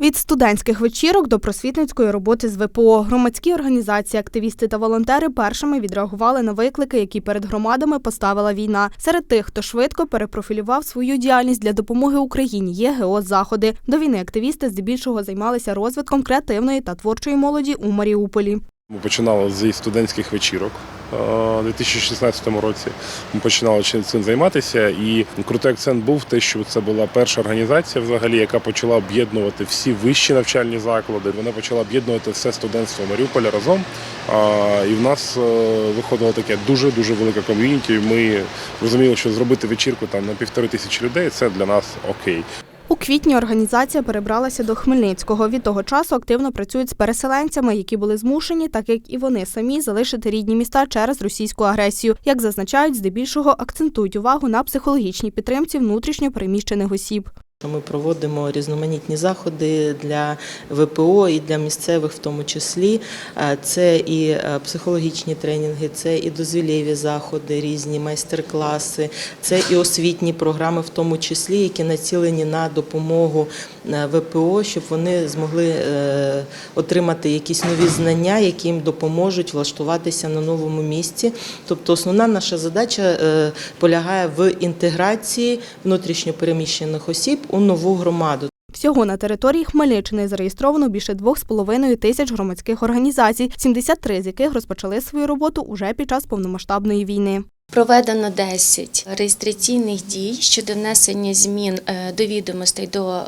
Від студентських вечірок до просвітницької роботи з ВПО громадські організації, активісти та волонтери першими відреагували на виклики, які перед громадами поставила війна. Серед тих, хто швидко перепрофілював свою діяльність для допомоги Україні, є ГО заходи. До війни активісти здебільшого займалися розвитком креативної та творчої молоді у Маріуполі. Ми починали зі студентських вечірок е, у 2016 році. Ми починали цим займатися, і крутий акцент був те, що це була перша організація, взагалі, яка почала об'єднувати всі вищі навчальні заклади. Вона почала об'єднувати все студентство Маріуполя разом. І в нас е, виходило таке дуже дуже велике ком'юніті. Ми розуміли, що зробити вечірку там на півтори тисячі людей це для нас окей. Квітні організація перебралася до Хмельницького. Від того часу активно працюють з переселенцями, які були змушені, так як і вони самі, залишити рідні міста через російську агресію. Як зазначають, здебільшого акцентують увагу на психологічній підтримці внутрішньо переміщених осіб. Ми проводимо різноманітні заходи для ВПО і для місцевих, в тому числі. Е, Це і е, психологічні тренінги, це і дозвілєві заходи, різні майстер-класи, це і освітні програми, в тому числі, які націлені на допомогу е, ВПО, щоб вони змогли отримати якісь нові знання, які їм допоможуть влаштуватися на новому місці. Тобто, основна наша задача полягає в інтеграції внутрішньопереміщених осіб у нову громаду. Всього на території Хмельниччини зареєстровано більше 2,5 тисяч громадських організацій, 73 з яких розпочали свою роботу уже під час повномасштабної війни. Проведено 10 реєстраційних дій щодо внесення змін е, до відомостей до е,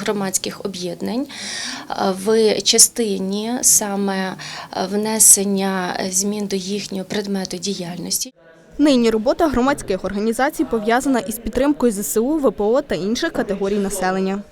громадських об'єднань в частині саме е, внесення змін до їхнього предмету діяльності. Нині робота громадських організацій пов'язана із підтримкою ЗСУ, ВПО та інших категорій населення.